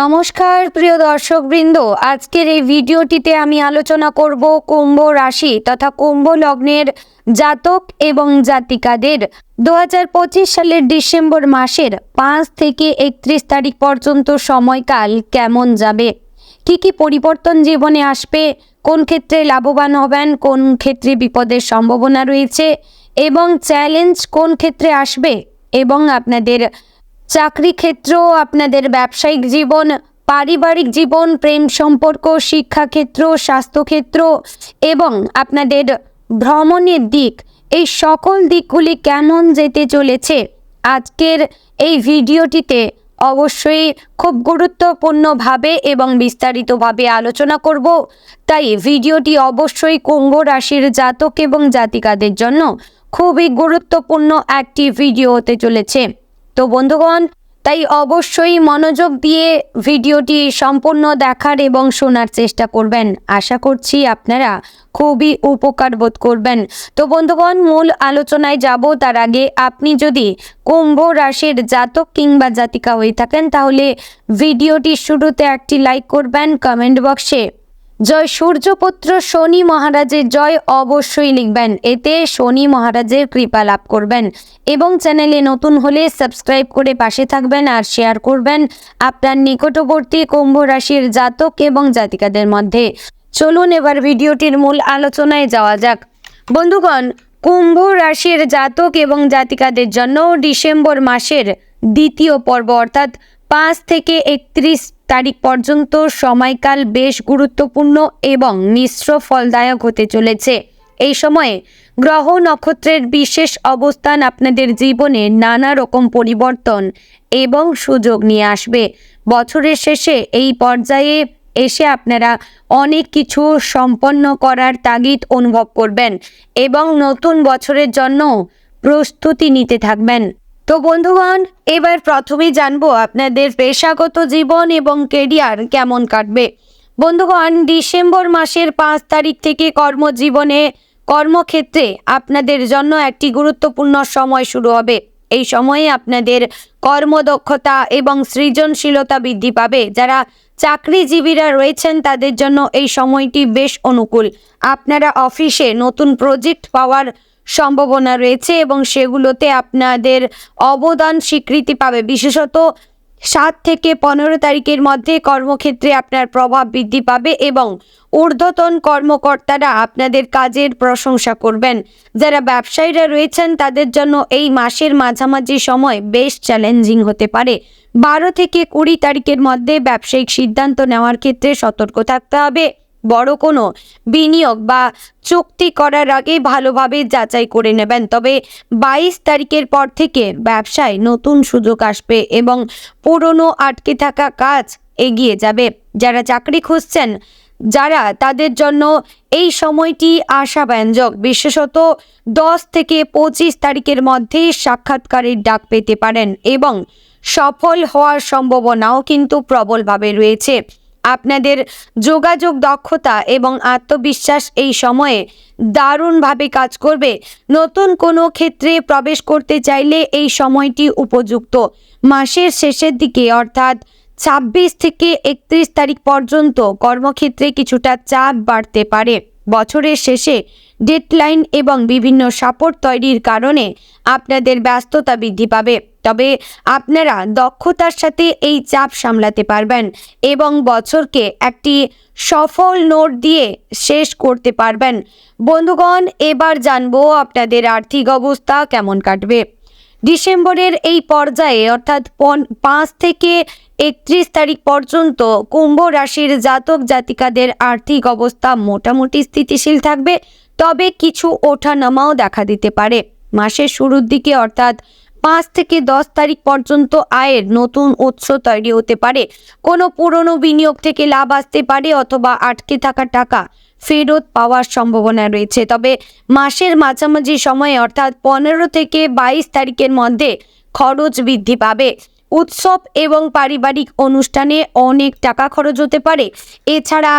নমস্কার, প্রিয় দর্শকবৃন্দ। আজকের এই ভিডিওটিতে আমি আলোচনা করব কুম্ভ রাশি তথা কুম্ভ লগ্নের জাতক এবং জাতিকাদের। দু হাজার পঁচিশ সালের ডিসেম্বর মাসের পাঁচ থেকে একত্রিশ তারিখ পর্যন্ত সময়কাল কেমন যাবে? কি কি পরিবর্তন জীবনে আসবে? কোন ক্ষেত্রে লাভবান হবেন? কোন ক্ষেত্রে বিপদের সম্ভাবনা রয়েছে? এবং চ্যালেঞ্জ কোন ক্ষেত্রে আসবে? এবং আপনাদের চাকরি ক্ষেত্র, আপনাদের ব্যবসায়িক জীবন, পারিবারিক জীবন, প্রেম সম্পর্ক শিক্ষাক্ষেত্র স্বাস্থ্যক্ষেত্র এবং আপনাদের ভ্রমণের দিক, এই সকল দিকগুলি কেমন যেতে চলেছে? আজকের এই ভিডিওটিতে অবশ্যই খুব গুরুত্বপূর্ণভাবে এবং বিস্তারিতভাবে আলোচনা করব। তাই ভিডিওটি অবশ্যই কুম্ভ রাশির জাতক এবং জাতিকাদের জন্য খুবই গুরুত্বপূর্ণ একটি ভিডিও হতে চলেছে। তো বন্ধুগণ, তাই অবশ্যই মনোযোগ দিয়ে ভিডিওটি সম্পূর্ণ দেখার এবং শোনার চেষ্টা করবেন। আশা করছি আপনারা খুবই উপকার বোধ করবেন। তো বন্ধুগণ, মূল আলোচনায় যাব। তার আগে আপনি যদি কুম্ভ রাশির জাতক কিংবা জাতিকা হয়ে থাকেন, তাহলে ভিডিওটির শুরুতে একটি লাইক করবেন, কমেন্ট বক্সে জয় সূর্যপুত্র শনি মহারাজের জয় অবশ্যই লিখবেন। এতে শনি মহারাজের কৃপা লাভ করবেন এবং চ্যানেলে নতুন হলে সাবস্ক্রাইব করে পাশে থাকবেন আর শেয়ার করবেন আপনার নিকটবর্তী কুম্ভ রাশির জাতক এবং জাতিকাদের মধ্যে। চলুন এবার ভিডিওটির মূল আলোচনায় যাওয়া যাক। বন্ধুগণ, কুম্ভ রাশির জাতক এবং জাতিকাদের জন্য ডিসেম্বর মাসের দ্বিতীয় পর্ব অর্থাৎ পাঁচ থেকে একত্রিশ তারিখ পর্যন্ত সময়কাল বেশ গুরুত্বপূর্ণ এবং মিশ্র ফলদায়ক হতে চলেছে। এই সময়ে গ্রহ নক্ষত্রের বিশেষ অবস্থান আপনাদের জীবনে নানা রকম পরিবর্তন এবং সুযোগ নিয়ে আসবে। বছরের শেষে এই পর্যায়ে এসে আপনারা অনেক কিছু সম্পন্ন করার তাগিদ অনুভব করবেন এবং নতুন বছরের জন্য প্রস্তুতি নিতে থাকবেন। তো বন্ধুগণ, এবার প্রথমেই জানব আপনাদের পেশাগত জীবন এবং কেরিয়ার কেমন কাটবে। বন্ধুগণ, ডিসেম্বর মাসের পাঁচ তারিখ থেকে কর্মজীবনে কর্মক্ষেত্রে আপনাদের জন্য একটি গুরুত্বপূর্ণ সময় শুরু হবে। এই সময়ে আপনাদের কর্মদক্ষতা এবং সৃজনশীলতা বৃদ্ধি পাবে। যারা চাকরিজীবীরা রয়েছেন, তাদের জন্য এই সময়টি বেশ অনুকূল। আপনারা অফিসে নতুন প্রজেক্ট পাওয়ার সম্ভাবনা রয়েছে এবং সেগুলোতে আপনাদের অবদান স্বীকৃতি পাবে। বিশেষত সাত থেকে পনেরো তারিখের মধ্যে কর্মক্ষেত্রে আপনার প্রভাব বৃদ্ধি পাবে এবং ঊর্ধ্বতন কর্মকর্তারা আপনাদের কাজের প্রশংসা করবেন। যারা ব্যবসায়ীরা রয়েছেন, তাদের জন্য এই মাসের মাঝামাঝি সময় বেশ চ্যালেঞ্জিং হতে পারে। বারো থেকে কুড়ি তারিখের মধ্যে ব্যবসায়িক সিদ্ধান্ত নেওয়ার ক্ষেত্রে সতর্ক থাকতে হবে। বড় কোনো বিনিয়োগ বা চুক্তি করার আগে ভালোভাবে যাচাই করে নেবেন। তবে বাইশ তারিখের পর থেকে ব্যবসায় নতুন সুযোগ আসবে এবং পুরনো আটকে থাকা কাজ এগিয়ে যাবে। যারা চাকরি খুঁজছেন, যারা তাদের জন্য এই সময়টি আশাব্যঞ্জক। বিশেষত দশ থেকে পঁচিশ তারিখের মধ্যেই সাক্ষাৎকারের ডাক পেতে পারেন এবং সফল হওয়ার সম্ভাবনাও কিন্তু প্রবলভাবে রয়েছে। আপনাদের যোগাযোগ দক্ষতা এবং আত্মবিশ্বাস এই সময়ে দারুণভাবে কাজ করবে। নতুন কোনো ক্ষেত্রে প্রবেশ করতে চাইলে এই সময়টি উপযুক্ত। মাসের শেষের দিকে অর্থাৎ ছাব্বিশ থেকে একত্রিশ তারিখ পর্যন্ত কর্মক্ষেত্রে কিছুটা চাপ বাড়তে পারে। বছরের শেষে ডেডলাইন এবং বিভিন্ন সাপোর্ট তৈরির কারণে আপনাদের ব্যস্ততা বৃদ্ধি পাবে। তবে আপনারা দক্ষতার সাথে এই চাপ সামলাতে পারবেন এবং বছরকে একটি সফল নোট দিয়ে শেষ করতে পারবেন। বন্ধুগণ, এবার জানব আপনাদের আর্থিক অবস্থা কেমন কাটবে। ডিসেম্বরের এই পর্যায়ে, অর্থাৎ পাঁচ থেকে একত্রিশ তারিখ পর্যন্ত কুম্ভ রাশির জাতক জাতিকাদের আর্থিক অবস্থা মোটামুটি স্থিতিশীল থাকবে। তবে কিছু ওঠানামাও দেখা দিতে পারে। মাসের শুরুর দিকে, অর্থাৎ পাঁচ থেকে দশ তারিখ পর্যন্ত আয়ের নতুন উৎস তৈরি হতে পারে। কোনো পুরনো বিনিয়োগ থেকে লাভ আসতে পারে অথবা আটকে থাকা টাকা ফেরত পাওয়ার সম্ভাবনা রয়েছে। তবে মাসের মাঝামাঝি সময়ে অর্থাৎ পনেরো থেকে বাইশ তারিখের মধ্যে খরচ বৃদ্ধি পাবে। উৎসব এবং পারিবারিক অনুষ্ঠানে অনেক টাকা খরচ হতে পারে। এছাড়া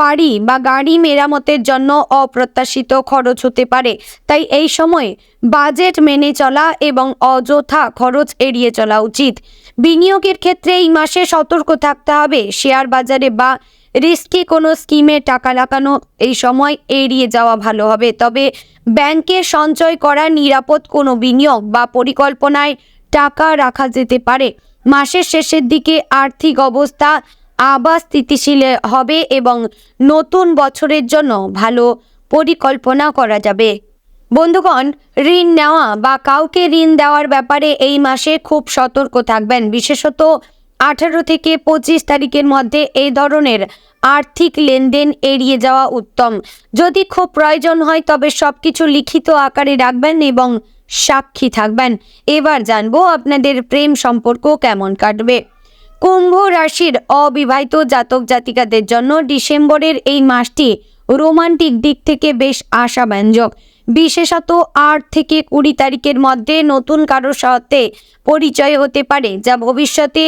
বাড়ি বা গাড়ি মেরামতের জন্য অপ্রত্যাশিত খরচ হতে পারে। তাই এই সময় বাজেট মেনে চলা এবং অযথা খরচ এড়িয়ে চলা উচিত। বিনিয়োগের ক্ষেত্রে এই মাসে সতর্ক থাকতে হবে। শেয়ার বাজারে বা রিস্কি কোনো স্কিমে টাকা লাগানো এই সময় এড়িয়ে যাওয়া ভালো হবে। তবে ব্যাংকে সঞ্চয় করা নিরাপদ কোনো বিনিয়োগ বা পরিকল্পনায় টাকা রাখা যেতে পারে। মাসের শেষের দিকে আর্থিক অবস্থা আবার স্থিতিশীল হবে এবং নতুন বছরের জন্য ভালো পরিকল্পনা করা যাবে। বন্ধুগণ, ঋণ নেওয়া বা কাউকে ঋণ দেওয়ার ব্যাপারে এই মাসে খুব সতর্ক থাকবেন। বিশেষত আঠারো থেকে পঁচিশ তারিখের মধ্যে এই ধরনের আর্থিক লেনদেন এড়িয়ে যাওয়া উত্তম। যদি খুব প্রয়োজন হয়, তবে সব কিছু লিখিত আকারে রাখবেন এবং সাক্ষী থাকবেন। এবার জানব আপনাদের প্রেম সম্পর্ক কেমন কাটবে। কুম্ভ রাশির অবিবাহিত জাতক জাতিকাদের জন্য ডিসেম্বরের এই মাসটি রোমান্টিক দিক থেকে বেশ আশাব্যঞ্জক। বিশেষত আট থেকে কুড়ি তারিখের মধ্যে নতুন কারোর সাথে পরিচয় হতে পারে, যা ভবিষ্যতে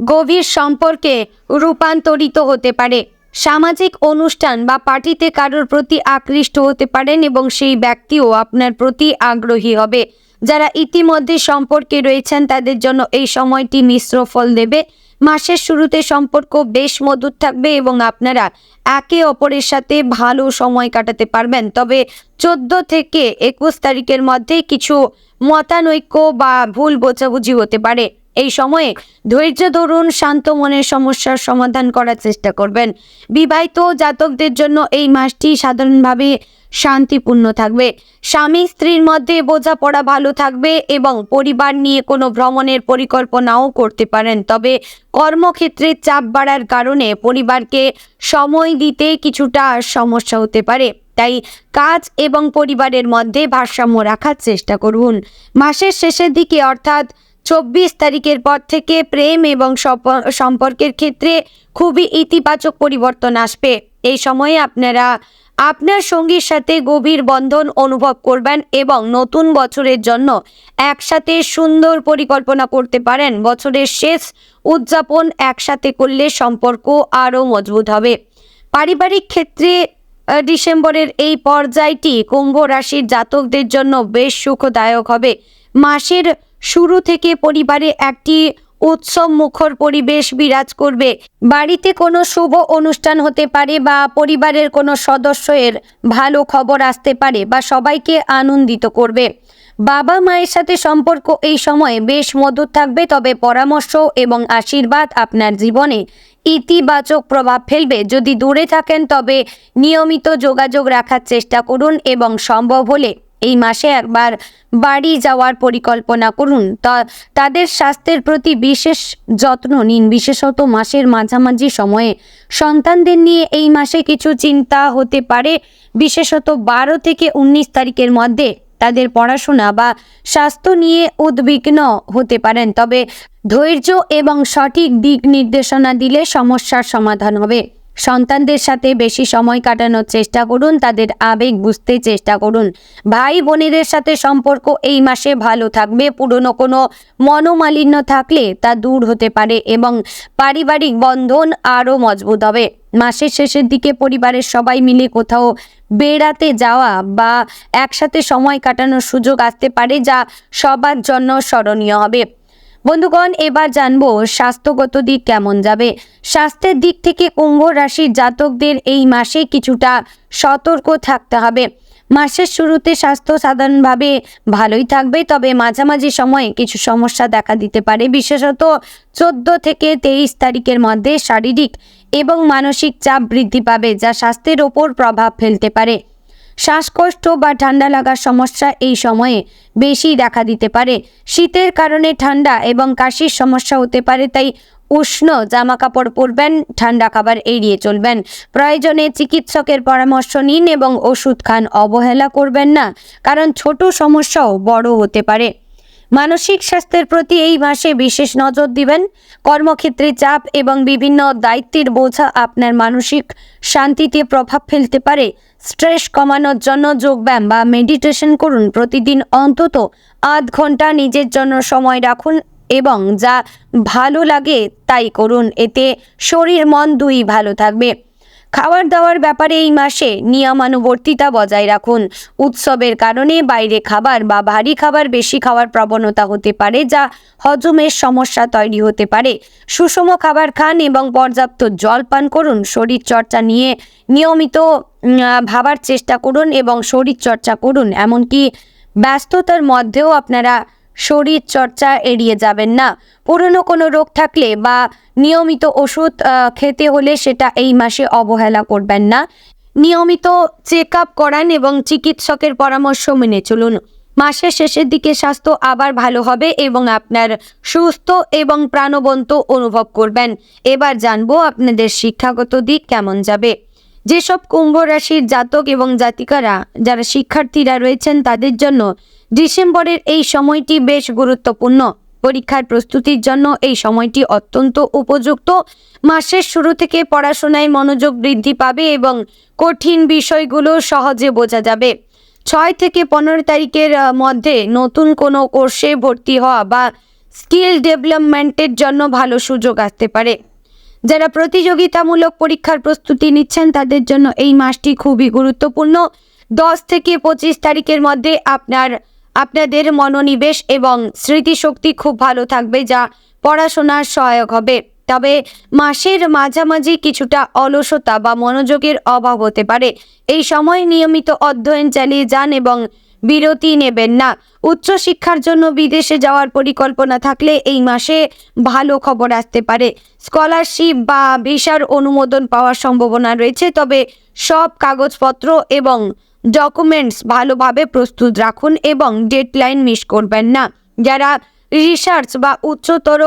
গভীর সম্পর্কে রূপান্তরিত হতে পারে। সামাজিক অনুষ্ঠান বা পার্টিতে কারোর প্রতি আকৃষ্ট হতে পারেন এবং সেই ব্যক্তিও আপনার প্রতি আগ্রহী হবে। যারা ইতিমধ্যে সম্পর্কে রয়েছেন, তাদের জন্য এই সময়টি মিশ্র ফল দেবে। মাসের শুরুতে সম্পর্ক বেশ মধুর থাকবে এবং আপনারা একে অপরের সাথে ভালো সময় কাটাতে পারবেন। তবে চোদ্দ থেকে একুশ তারিখের মধ্যে কিছু মতানৈক্য বা ভুল বোঝাবুঝি হতে পারে। এই সময়ে ধৈর্য ধরুন, শান্ত মনের সমস্যার সমাধান করার চেষ্টা করবেন। বিবাহিত জাতকদের জন্য এই মাসটি সাধারণভাবে শান্তিপূর্ণ থাকবে। স্বামী স্ত্রীর মধ্যে বোঝাপড়া ভালো থাকবে এবং পরিবার নিয়ে কোনো ভ্রমণের পরিকল্পনাও করতে পারেন। তবে কর্মক্ষেত্রে চাপ বাড়ার কারণে পরিবারকে সময় দিতে কিছুটা সমস্যা হতে পারে। তাই কাজ এবং পরিবারের মধ্যে ভারসাম্য রাখার চেষ্টা করুন। মাসের শেষের দিকে অর্থাৎ চব্বিশ তারিখের পর থেকে প্রেম এবং সম্পর্কের ক্ষেত্রে খুবই ইতিবাচক পরিবর্তন আসবে। এই সময়ে আপনারা আপনার সঙ্গীর সাথে গভীর বন্ধন অনুভব করবেন এবং নতুন বছরের জন্য একসাথে সুন্দর পরিকল্পনা করতে পারেন। বছরের শেষ উদযাপন একসাথে করলে সম্পর্ক আরও মজবুত হবে। পারিবারিক ক্ষেত্রে ডিসেম্বরের এই পর্যায়টি কুম্ভ রাশির জাতকদের জন্য বেশ সুখদায়ক হবে। মাসের শুরু থেকে পরিবারে একটি উৎসব মুখর পরিবেশ বিরাজ করবে। বাড়িতে কোনো শুভ অনুষ্ঠান হতে পারে বা পরিবারের কোনো সদস্যের ভালো খবর আসতে পারে বা সবাইকে আনন্দিত করবে। বাবা মায়ের সাথে সম্পর্ক এই সময়ে বেশ মধুর থাকবে, তবে পরামর্শ এবং আশীর্বাদ আপনার জীবনে ইতিবাচক প্রভাব ফেলবে। যদি দূরে থাকেন, তবে নিয়মিত যোগাযোগ রাখার চেষ্টা করুন এবং সম্ভব হলে এই মাসে একবার বাড়ি যাওয়ার পরিকল্পনা করুন। তাদের স্বাস্থ্যের প্রতি বিশেষ যত্ন নিন। বিশেষত মাসের মাঝামাঝি সময়ে সন্তানদের নিয়ে এই মাসে কিছু চিন্তা হতে পারে। বিশেষত বারো থেকে উনিশ তারিখের মধ্যে তাদের পড়াশোনা বা স্বাস্থ্য নিয়ে উদ্বিগ্ন হতে পারেন। তবে ধৈর্য এবং সঠিক দিক নির্দেশনা দিলে সমস্যার সমাধান হবে। সন্তানদের সাথে বেশি সময় কাটানোর চেষ্টা করুন, তাদের আবেগ বুঝতে চেষ্টা করুন। ভাই বোনেদের সাথে সম্পর্ক এই মাসে ভালো থাকবে, পুরনো কোনো মনোমালিন্য থাকলে তা দূর হতে পারে এবং পারিবারিক বন্ধন আরও মজবুত হবে। মাসের শেষের দিকে পরিবারের সবাই মিলে কোথাও বেড়াতে যাওয়া বা একসাথে সময় কাটানোর সুযোগ আসতে পারে, যা সবার জন্য স্মরণীয় হবে। বন্ধুগণ, এবার জানব স্বাস্থ্যগত দিক কেমন যাবে। স্বাস্থ্যের দিক থেকে কুম্ভ রাশির জাতকদের এই মাসে কিছুটা সতর্ক থাকতে হবে। মাসের শুরুতে স্বাস্থ্য সাধারণভাবে ভালোই থাকবে, তবে মাঝামাঝি সময়ে কিছু সমস্যা দেখা দিতে পারে। বিশেষত চোদ্দ থেকে তেইশ তারিখের মধ্যে শারীরিক এবং মানসিক চাপ বৃদ্ধি পাবে, যা স্বাস্থ্যের ওপর প্রভাব ফেলতে পারে। শ্বাসকষ্ট বা ঠান্ডা লাগার সমস্যা এই সময়ে বেশি দেখা দিতে পারে। শীতের কারণে ঠান্ডা এবং কাশির সমস্যা হতে পারে, তাই উষ্ণ জামা কাপড় পরবেন, ঠান্ডা খাবার এড়িয়ে চলবেন। প্রয়োজনে চিকিৎসকের পরামর্শ নিন এবং ওষুধ খান অবহেলা করবেন না, কারণ ছোট সমস্যাও বড় হতে পারে। মানসিক স্বাস্থ্যের প্রতি এই মাসে বিশেষ নজর দিবেন। কর্মক্ষেত্রে চাপ এবং বিভিন্ন দায়িত্বের বোঝা আপনার মানসিক শান্তিতে প্রভাব ফেলতে পারে। স্ট্রেস কমানোর জন্য যোগব্যায়াম বা মেডিটেশন করুন। প্রতিদিন অন্তত আধ ঘণ্টা নিজের জন্য সময় রাখুন এবং যা ভালো লাগে তাই করুন। এতে শরীর, মন দুই ভালো থাকবে। খাবার দাওয়ার ব্যাপারে এই মাসে নিয়মানুবর্তিতা বজায় রাখুন। উৎসবের কারণে বাইরে খাবার বা ভারী খাবার বেশি খাওয়ার প্রবণতা হতে পারে, যা হজমের সমস্যা তৈরি হতে পারে। সুষম খাবার খান এবং পর্যাপ্ত জল পান করুন। শরীর চর্চা নিয়ে নিয়মিত ভাবার চেষ্টা করুন এবং শরীর চর্চা করুন। এমনকি ব্যস্ততার মধ্যেও আপনারা শরীর চর্চা এড়িয়ে যাবেন না। পুরনো কোনো রোগ থাকলে বা নিয়মিত ওষুধ খেতে হলে সেটা এই মাসে অবহেলা করবেন না। নিয়মিত চেক আপ করান এবং চিকিৎসকের পরামর্শ মেনে চলুন। মাসের শেষের দিকে স্বাস্থ্য আবার ভালো হবে এবং আপনার সুস্থ এবং প্রাণবন্ত অনুভব করবেন। এবার জানব আপনাদের শিক্ষাগত দিক কেমন যাবে। যেসব কুম্ভ রাশির জাতক এবং জাতিকারা, যারা শিক্ষার্থীরা রয়েছেন তাদের জন্য ডিসেম্বরের এই সময়টি বেশ গুরুত্বপূর্ণ। পরীক্ষার প্রস্তুতির জন্য এই সময়টি অত্যন্ত উপযুক্ত। মাসের শুরু থেকে পড়াশোনায় মনোযোগ বৃদ্ধি পাবে এবং কঠিন বিষয়গুলো সহজে বোঝা যাবে। ছয় থেকে পনেরো তারিখের মধ্যে নতুন কোনো কোর্সে ভর্তি হওয়া বা স্কিল ডেভেলপমেন্টের জন্য ভালো সুযোগ আসতে পারে। যারা প্রতিযোগিতামূলক পরীক্ষার প্রস্তুতি নিচ্ছেন, তাদের জন্য এই মাসটি খুবই গুরুত্বপূর্ণ। দশ থেকে পঁচিশ তারিখের মধ্যে আপনার আপনাদের মনোনিবেশ এবং স্মৃতিশক্তি খুব ভালো থাকবে যা পড়াশোনার সহায়ক হবে। তবে মাসের মাঝামাঝি কিছুটা অলসতা বা মনোযোগের অভাব হতে পারে। এই সময় নিয়মিত অধ্যয়ন চালিয়ে যান এবং বিরতি নেবেন না। উচ্চশিক্ষার জন্য বিদেশে যাওয়ার পরিকল্পনা থাকলে এই মাসে ভালো খবর আসতে পারে। স্কলারশিপ বা ভিসার অনুমোদন পাওয়ার সম্ভাবনা রয়েছে, তবে সব কাগজপত্র এবং ডকুমেন্টস ভালোভাবে প্রস্তুত রাখুন এবং ডেডলাইন মিস করবেন না। যারা রিসার্চ বা উচ্চতর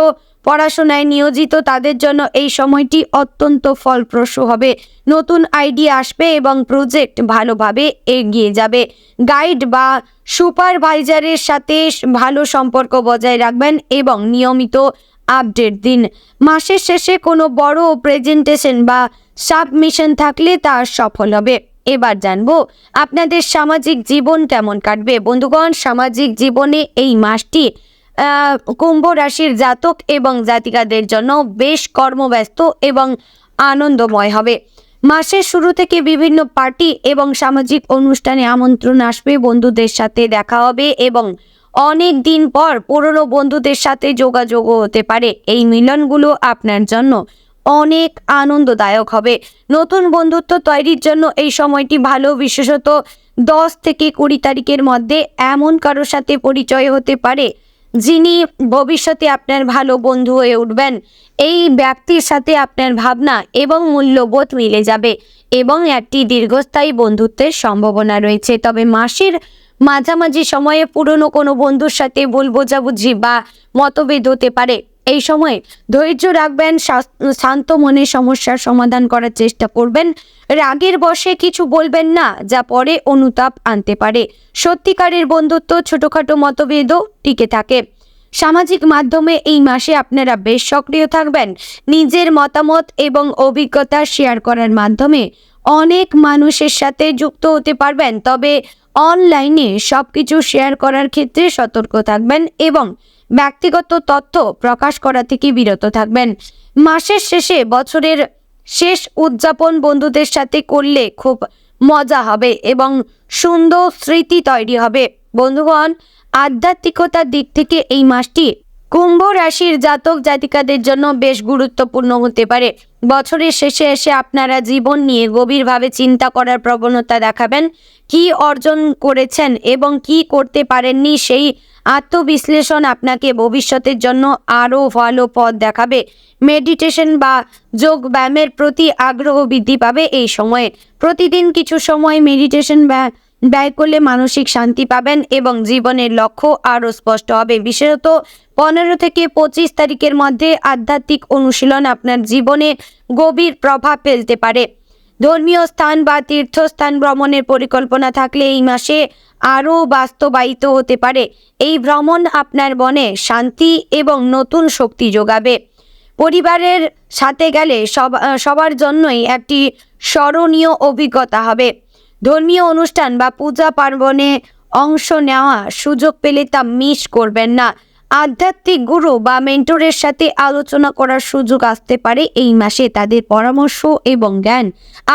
পড়াশোনায় নিয়োজিত, তাদের জন্য এই সময়টি অত্যন্ত ফলপ্রসূ হবে। নতুন আইডিয়া আসবে এবং প্রজেক্ট ভালোভাবে এগিয়ে যাবে। গাইড বা সুপারভাইজারের সাথে ভালো সম্পর্ক বজায় রাখবেন এবং নিয়মিত আপডেট দিন। মাসের শেষে কোনো বড় প্রেজেন্টেশন বা সাবমিশন থাকলে তা সফল হবে। এবার জানব, আপনাদের সামাজিক জীবন কেমন কাটবে? বন্ধুগণ, সামাজিক জীবনে এই মাসটি কুম্ভ রাশির জাতক এবং জাতিকাদের জন্য বেশ কর্মব্যস্ত এবং আনন্দময় হবে। মাসের শুরু থেকে বিভিন্ন পার্টি এবং সামাজিক অনুষ্ঠানে আমন্ত্রণ আসবে, বন্ধুদের সাথে দেখা হবে এবং অনেক দিন পর পুরনো বন্ধুদের সাথে যোগাযোগও হতে পারে। এই মিলনগুলো আপনার জন্য অনেক আনন্দদায়ক হবে। নতুন বন্ধুত্ব তৈরির জন্য এই সময়টি ভালো, বিশেষত দশ থেকে কুড়ি তারিখের মধ্যে এমন কারোর সাথে পরিচয় হতে পারে যিনি ভবিষ্যতে আপনার ভালো বন্ধু হয়ে উঠবেন। এই ব্যক্তির সাথে আপনার ভাবনা এবং মূল্যবোধ মিলে যাবে এবং একটি দীর্ঘস্থায়ী বন্ধুত্বের সম্ভাবনা রয়েছে। তবে মাসের মাঝামাঝি সময়ে পুরনো কোনো বন্ধুর সাথে ভুল বোঝাবুঝি বা মতভেদ হতে পারে। এই সময় ধৈর্য রাখবেন শান্ত মনে সমস্যার সমাধান করার চেষ্টা করবেন। রাগের বশে কিছু বলবেন না, যা পরে অনুতাপ আনতে পারে। সত্যিকারের বন্ধুত্ব ছোটখাটো মতভেদও টিকে থাকে। সামাজিক মাধ্যমে এই মাসে আপনারা বেশ সক্রিয় থাকবেন। নিজের মতামত এবং অভিজ্ঞতা শেয়ার করার মাধ্যমে অনেক মানুষের সাথে যুক্ত হতে পারবেন। তবে অনলাইনে সব কিছু শেয়ার করার ক্ষেত্রে সতর্ক থাকবেন এবং ব্যক্তিগত তথ্য প্রকাশ করা থেকে বিরত থাকবেন। মাসের শেষে বছরের শেষ উদযাপন বন্ধুদের সাথে করলে খুব মজা হবে এবং সুন্দর স্মৃতি তৈরি হবে। বন্ধুগণ, আধ্যাত্মিকতার দিক থেকে এই মাসটি কুম্ভ রাশির জাতক জাতিকাদের জন্য বেশ গুরুত্বপূর্ণ হতে পারে। বছরের শেষে এসে আপনারা জীবন নিয়ে গভীরভাবে চিন্তা করার প্রবণতা দেখাবেন। কি অর্জন করেছেন এবং কি করতে পারেননি সেই আত্মবিশ্লেষণ আপনাকে ভবিষ্যতের জন্য আরও ভালো পথ দেখাবে। মেডিটেশন বা যোগ ব্যায়ামের প্রতি আগ্রহ বৃদ্ধি পাবে এই সময়ে। প্রতিদিন কিছু সময় মেডিটেশন ব্যয় করলে মানসিক শান্তি পাবেন এবং জীবনের লক্ষ্য আরও স্পষ্ট হবে। বিশেষত পনেরো থেকে পঁচিশ তারিখের মধ্যে আধ্যাত্মিক অনুশীলন আপনার জীবনে গভীর প্রভাব ফেলতে পারে। ধর্মীয় স্থান বা তীর্থস্থান ভ্রমণের পরিকল্পনা থাকলে এই মাসে আরও বাস্তবায়িত হতে পারে। এই ভ্রমণ আপনার মনে শান্তি এবং নতুন শক্তি যোগাবে। পরিবারের সাথে গেলে সব, সবার জন্যই একটি স্মরণীয় অভিজ্ঞতা হবে। ধর্মীয় অনুষ্ঠান বা পূজা পার্বণে অংশ নেওয়া সুযোগ পেলে তা মিস করবেন না। আধ্যাত্মিক গুরু বা মেন্টরের সাথে আলোচনা করার সুযোগ আসতে পারে এই মাসে। তাদের পরামর্শ এবং জ্ঞান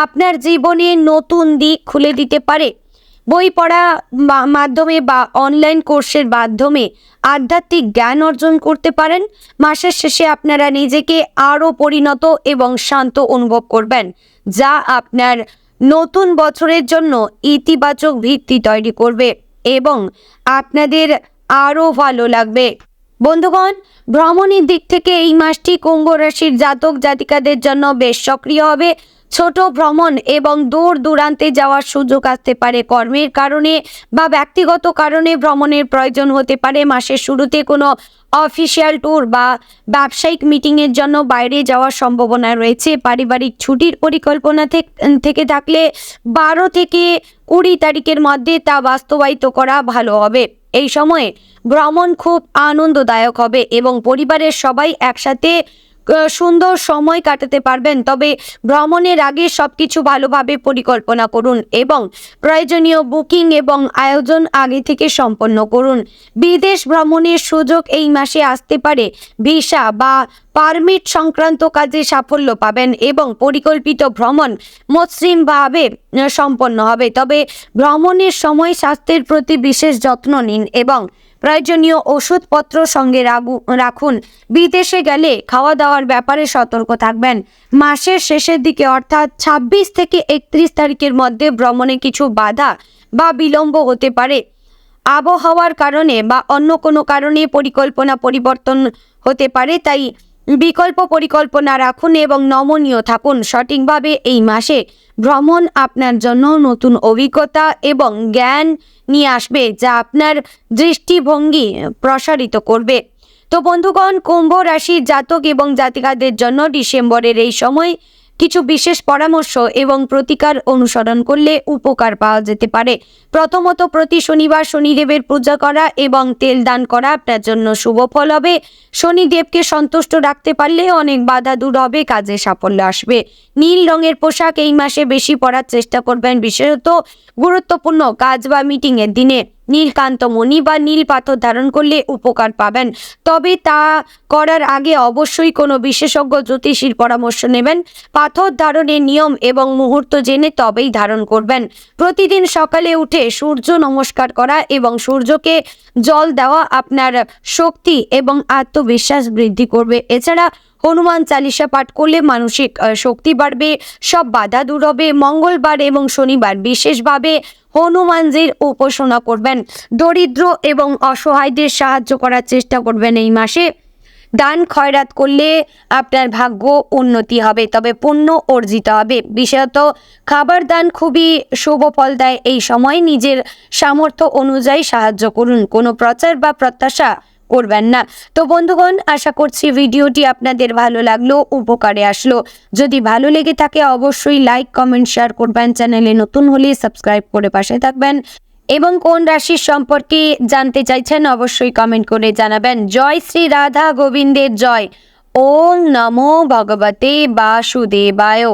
আপনার জীবনে নতুন দিক খুলে দিতে পারে। বই পড়া মাধ্যমে বা অনলাইন কোর্সের মাধ্যমে আধ্যাত্মিক জ্ঞান অর্জন করতে পারেন। মাসের শেষে আপনারা নিজেকে আরও পরিণত এবং শান্ত অনুভব করবেন, যা আপনার নতুন বছরের জন্য ইতিবাচক ভিত্তি তৈরি করবে এবং আপনাদের আরও ভালো লাগবে। বন্ধুগণ, ভ্রমণের দিক থেকে এই মাসটি কুম্ভ রাশির জাতক জাতিকাদের জন্য বেশ সক্রিয় হবে। ছোট ভ্রমণ এবং দূর দূরান্তে যাওয়ার সুযোগ আসতে পারে কর্মের কারণে বা ব্যক্তিগত কারণে ভ্রমণের প্রয়োজন হতে পারে। মাসের শুরুতে কোনো অফিসিয়াল ট্যুর বা ব্যবসায়িক মিটিংয়ের জন্য বাইরে যাওয়ার সম্ভাবনা রয়েছে। পারিবারিক ছুটির পরিকল্পনা থেক- থেকে থাকলে বারো থেকে কুড়ি তারিখের মধ্যে তা বাস্তবায়িত করা ভালো হবে। এই সময়ে ভ্রমণ খুব আনন্দদায়ক হবে এবং পরিবারের সবাই একসাথে সুন্দর সময় কাটাতে পারবেন। তবে ভ্রমণের আগে সবকিছু ভালোভাবে পরিকল্পনা করুন এবং প্রয়োজনীয় বুকিং এবং আয়োজন আগে থেকে সম্পন্ন করুন। বিদেশ ভ্রমণের সুযোগ এই মাসে আসতে পারে। ভিসা বা পারমিট সংক্রান্ত কাজে সাফল্য পাবেন এবং পরিকল্পিত ভ্রমণ মসৃণভাবে সম্পন্ন হবে। তবে ভ্রমণের সময় স্বাস্থ্যের প্রতি বিশেষ যত্ন নিন এবং প্রয়োজনীয় ওষুধপত্র সঙ্গে রাখুন। বিদেশে গেলে খাওয়া দাওয়ার ব্যাপারে সতর্ক থাকবেন। মাসের শেষের দিকে অর্থাৎ ছাব্বিশ থেকে একত্রিশ তারিখের মধ্যে ভ্রমণে কিছু বাধা বা বিলম্ব হতে পারে। আবহাওয়ার কারণে বা অন্য কোনো কারণে পরিকল্পনা পরিবর্তন হতে পারে, তাই বিকল্প পরিকল্পনা রাখুন এবং নমনীয় থাকুন। সঠিকভাবে এই মাসে ভ্রমণ আপনার জন্য নতুন অভিজ্ঞতা এবং জ্ঞান নিয়ে আসবে, যা আপনার দৃষ্টিভঙ্গি প্রসারিত করবে। তো বন্ধুগণ, কুম্ভ রাশির জাতক এবং জাতিকাদের জন্য ডিসেম্বরের এই সময় কিছু বিশেষ পরামর্শ এবং প্রতিকার অনুসরণ করলে উপকার পাওয়া যেতে পারে। প্রথমত, প্রতি শনিবার শনিদেবের পূজা করা এবং তেল দান করা আপনার জন্য শুভ ফল হবে। শনিদেবকে সন্তুষ্ট রাখতে পারলে অনেক বাধা দূর হবে, কাজে সাফল্য আসবে। নীল রঙের পোশাক এই মাসে বেশি পরার চেষ্টা করবেন, বিশেষত গুরুত্বপূর্ণ কাজ বা মিটিংয়ের দিনে। নীলকান্ত মণি বা নীল পাথর ধারণ করলে উপকার পাবেন। তবে তা করার আগে অবশ্যই কোনো বিশেষজ্ঞ জ্যোতিষীর পরামর্শ নেবেন। পাথর ধারণের নিয়ম এবং মুহূর্ত জেনে তবেই ধারণ করবেন। প্রতিদিন সকালে উঠে সূর্য নমস্কার করা এবং সূর্যকে জল দেওয়া আপনার শক্তি এবং আত্মবিশ্বাস বৃদ্ধি করবে। এছাড়া হনুমান চালিসা পাঠ করলে মানসিক শক্তি বাড়বে। সব বাধা দূর হবে। মঙ্গলবার এবং শনিবার বিশেষভাবে হনুমানজির উপাসনা করবেন। দরিদ্র এবং অসহায়দের সাহায্য করার চেষ্টা করবেন এই মাসে। দান খয়রাত করলে আপনার ভাগ্য উন্নতি হবে, তবে পুণ্য অর্জিত হবে। বিশেষত খাবার দান খুবই শুভ ফল দেয়। এই সময় নিজের সামর্থ্য অনুযায়ী সাহায্য করুন। কোনো প্রচার বা প্রত্যাশা করবেন না। তো বন্ধুগণ, আশা করছি ভিডিওটি আপনাদের ভালো লাগল, উপকারে আসলো। যদি ভালো লেগে থাকে অবশ্যই লাইক কমেন্ট শেয়ার করবেন। চ্যানেলে নতুন হলে সাবস্ক্রাইব করে পাশে থাকবেন। এবং কোন রাশির সম্পর্কে জানতে চাইছেন অবশ্যই কমেন্ট করে জানাবেন। জয় শ্রী রাধা গোবিন্দের জয়। ওম নমো ভগবতে বাসুদেবায়।